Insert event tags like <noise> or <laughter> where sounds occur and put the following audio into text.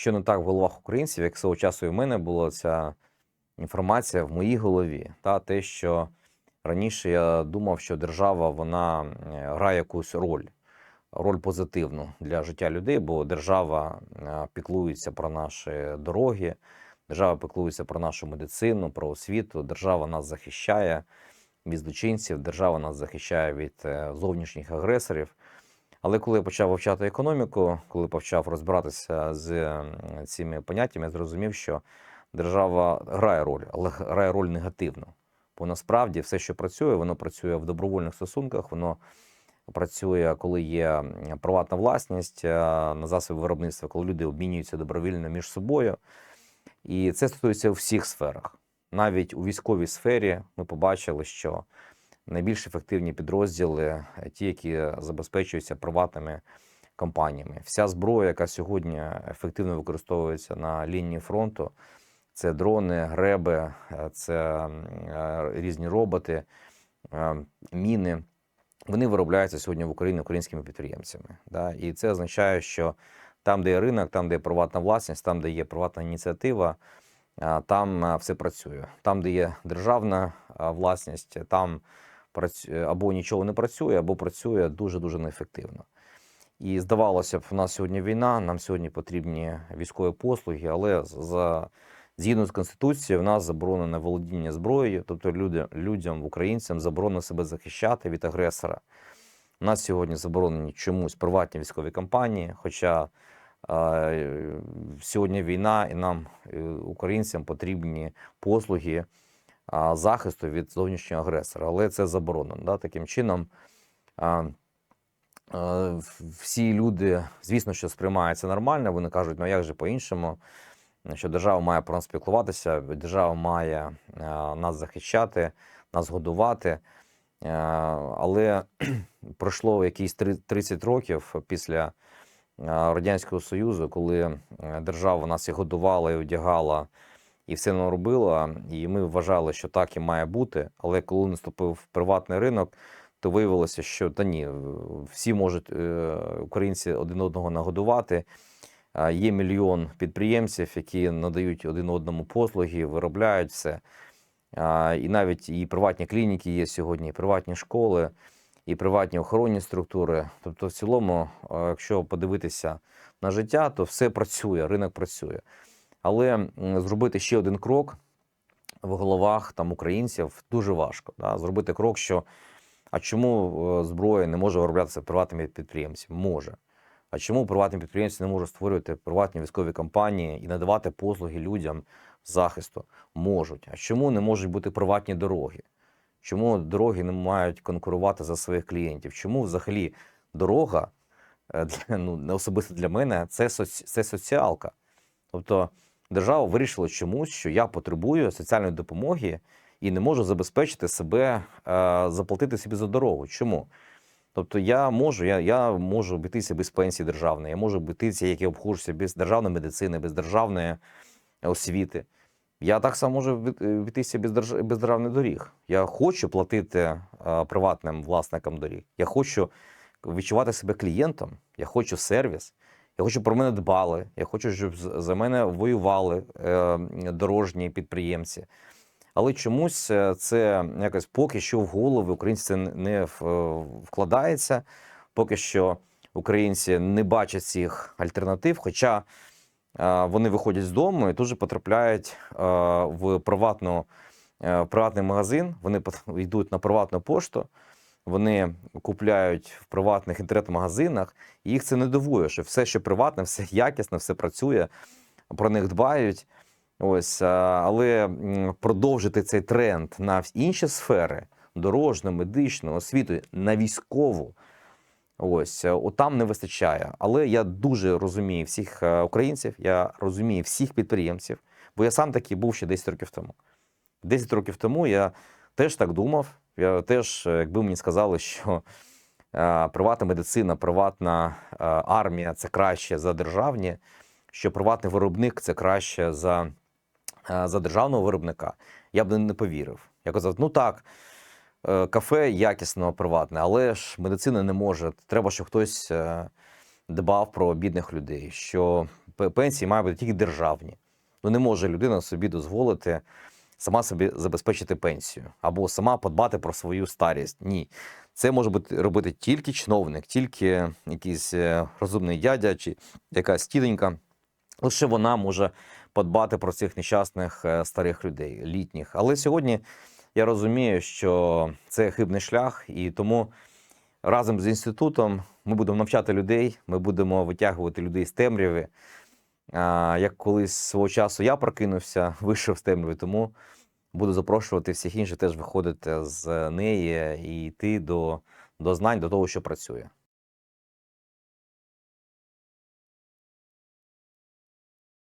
що не так в головах українців, як свого часу і в мене була ця інформація в моїй голові, та те, що раніше я думав, що держава вона грає якусь роль, роль позитивну для життя людей, бо держава е, піклується про наші дороги, держава піклується про нашу медицину, про освіту, держава нас захищає від злочинців, держава нас захищає від е, зовнішніх агресорів. Але коли я почав вивчати економіку, коли почав розбиратися з цими поняттями, я зрозумів, що держава грає роль, але грає роль негативну. Бо насправді все, що працює, воно працює в добровольних стосунках, воно працює, коли є приватна власність е, на засоби виробництва, коли люди обмінюються добровільно між собою. І це стосується у всіх сферах. Навіть у військовій сфері ми побачили, що найбільш ефективні підрозділи е, ті, які забезпечуються приватними компаніями. Вся зброя, яка сьогодні ефективно використовується на лінії фронту, це дрони, греби, е, це е, різні роботи, міни. Вони виробляються сьогодні в Україні українськими підприємцями. Да? І це означає, що там, де є ринок, там, де є приватна власність, там, де є приватна ініціатива, там все працює. Там, де є державна власність, там або нічого не працює, або працює дуже дуже неефективно. І здавалося б, у нас сьогодні війна, нам сьогодні потрібні військові послуги, але за згідно з конституцією, в нас заборонене володіння зброєю, тобто люди, людям, українцям заборонено себе захищати від агресора. У нас сьогодні заборонені чомусь приватні військові компанії, хоча е, сьогодні війна, і нам, е, українцям, потрібні послуги захисту від зовнішнього агресора, але це заборонено. Да? Таким чином, всі люди, звісно, що сприймають це нормально. Вони кажуть, ну як же по-іншому, що держава має про нас спілкуватися, держава має нас захищати, нас годувати. Але <clears throat> пройшло якісь три- 30 років після Радянського Союзу, коли держава нас і годувала, і одягала, і все нам робила. І ми вважали, що так і має бути. Але коли наступив приватний ринок, то виявилося, що та ні, всі можуть е, українці один одного нагодувати. Є мільйон підприємців, які надають один одному послуги, виробляють все. І навіть і приватні клініки є сьогодні, і приватні школи, і приватні охоронні структури. Тобто, в цілому, якщо подивитися на життя, то все працює, ринок працює. Але зробити ще один крок в головах там українців дуже важко. Да? Зробити крок, що а чому е, зброя не може вироблятися приватними підприємцями? Може. А чому приватні підприємці не можуть створювати приватні військові компанії і надавати послуги людям захисту? Можуть. А чому не можуть бути приватні дороги? Чому дороги не мають конкурувати за своїх клієнтів? Чому взагалі дорога е, ну, особисто для мене це, соці, це соціалка? Тобто держава вирішила чомусь, що я потребую соціальної допомоги і не можу забезпечити себе, е, заплатити собі за дорогу. Чому? Тобто я можу, я, я можу обійтися без пенсії державної, я можу обійтися, як я обходжуся без державної медицини, без державної освіти. Я так само можу обійтися без, держ... без державних доріг. Я хочу платити е, приватним власникам доріг. Я хочу відчувати себе клієнтом, я хочу сервіс, я хочу про мене дбали, я хочу, щоб за мене воювали е, дорожні підприємці. Але чомусь е, це якось поки що в голови українців не е, вкладається. Поки що українці не бачать цих альтернатив. Хоча вони виходять з дому і тут же потрапляють в приватну, приватний магазин. Вони йдуть на приватну пошту, вони купляють в приватних інтернет-магазинах, і їх це не дивує, що все, що приватне, все якісне, все працює, про них дбають. Ось, але продовжити цей тренд на інші сфери дорожну, медичну, освіту, на військову. Ось е, там не вистачає. Але я дуже розумію всіх е, українців, я розумію всіх підприємців, бо я сам такий був ще 10 років тому. 10 років тому я теж так думав. Я теж, якби мені сказали, що приватна медицина, приватна армія це краще за державні, що приватний виробник це краще за, за державного виробника, я б не повірив. Я казав, ну так, е, кафе якісно приватне, але ж медицина не може. Треба, щоб хтось е, дбав про бідних людей, що пенсії мають бути тільки державні. Ну не може людина собі дозволити сама собі забезпечити пенсію або сама подбати про свою старість. Ні. Це може бути робити тільки чиновник, тільки якийсь е, розумний дядя чи якась тітонька. Лише вона може подбати про цих нещасних е, старих людей, літніх. Але сьогодні я розумію, що це хибний шлях, і тому разом з інститутом ми будемо навчати людей, ми будемо витягувати людей з темряви. А, Як колись свого часу я прокинувся, <laughs> вийшов з темряви, тому буду запрошувати всіх інших теж виходити з неї і йти до, до знань, до того, що працює.